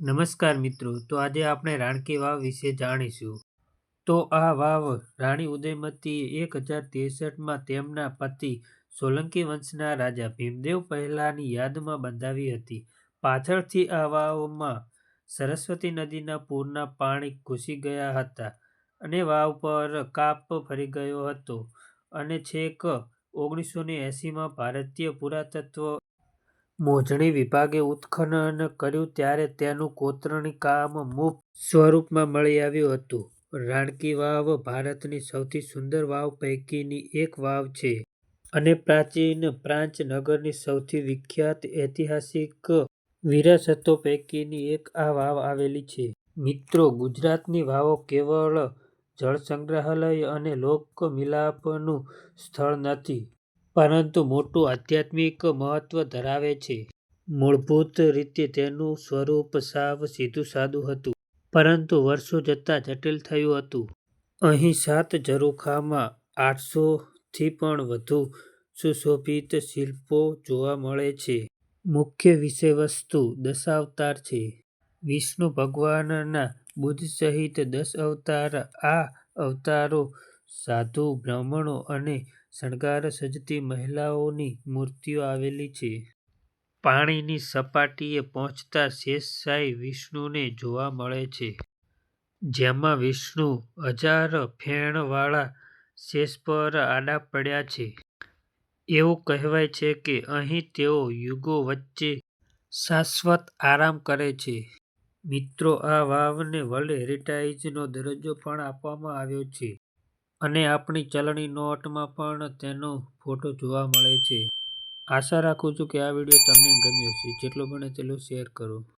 નમસ્કાર મિત્રો, તો આજે આપણે રાણકી વાવ વિશે જાણીશું. તો આ વાવ રાણી ઉદયમતી એક હજાર ત્રેસઠમાં તેમના પતિ સોલંકી વંશના રાજા ભીમદેવ પહેલાની યાદમાં બંધાવી હતી. પાછળથી આ વાવમાં સરસ્વતી નદીના પૂરના પાણી ઘૂસી ગયા હતા અને વાવ પર કાપ ફરી ગયો હતો. અને છેક ઓગણીસો ને એંસીમાં ભારતીય પુરાતત્વ મોજણી વિભાગે ઉત્ખનન કર્યું ત્યારે તેનું કોતરણી કામ મુક્ત સ્વરૂપમાં મળી આવ્યું હતું. રાણકી વાવ ભારતની સૌથી સુંદર વાવ પૈકીની એક વાવ છે અને પ્રાચીન પ્રાંચ નગરની સૌથી વિખ્યાત ઐતિહાસિક વિરાસતો પૈકીની એક આ વાવ આવેલી છે. મિત્રો, ગુજરાતની વાવો કેવળ જળસંગ્રહાલય અને લોકમિલાપનું સ્થળ નથી. પરંતુ મોટું આધ્યાત્મિક મહત્વ ધરાવે છે. મૂળભૂત રીતે તેનું સ્વરૂપ સાવ સીધું સાદું હતું, પરંતુ વર્ષો જતાં જટિલ થયું હતું. અહીં સાત ઝરૂખામાં આઠસોથી પણ વધુ સુશોભિત શિલ્પો જોવા મળે છે. મુખ્ય વિષયવસ્તુ દશાવતાર છે. વિષ્ણુ ભગવાનના બુદ્ધ સહિત દસ અવતાર આ અવતારો સાધુ, બ્રાહ્મણો અને શણગાર સજતી મહિલાઓની મૂર્તિઓ આવેલી છે. પાણીની સપાટીએ પહોંચતા શેષશાયી વિષ્ણુને જોવા મળે છે. જેમાં વિષ્ણુ હજાર ફેણવાળા શેષ પર આડા પડ્યા છે. એવું કહેવાય છે કે અહીં તેઓ યુગો વચ્ચે શાશ્વત આરામ કરે છે. મિત્રો, આ વાવને વર્લ્ડ હેરિટેજનો દરજ્જો પણ આપવામાં આવ્યો છે. અને આપણી ચલણી નોટમાં પણ તેનો ફોટો જોવા મળે છે. આશા રાખું છું કે આ વીડિયો તમને ગમ્યો છે જેટલો બને તેટલો શેર કરો.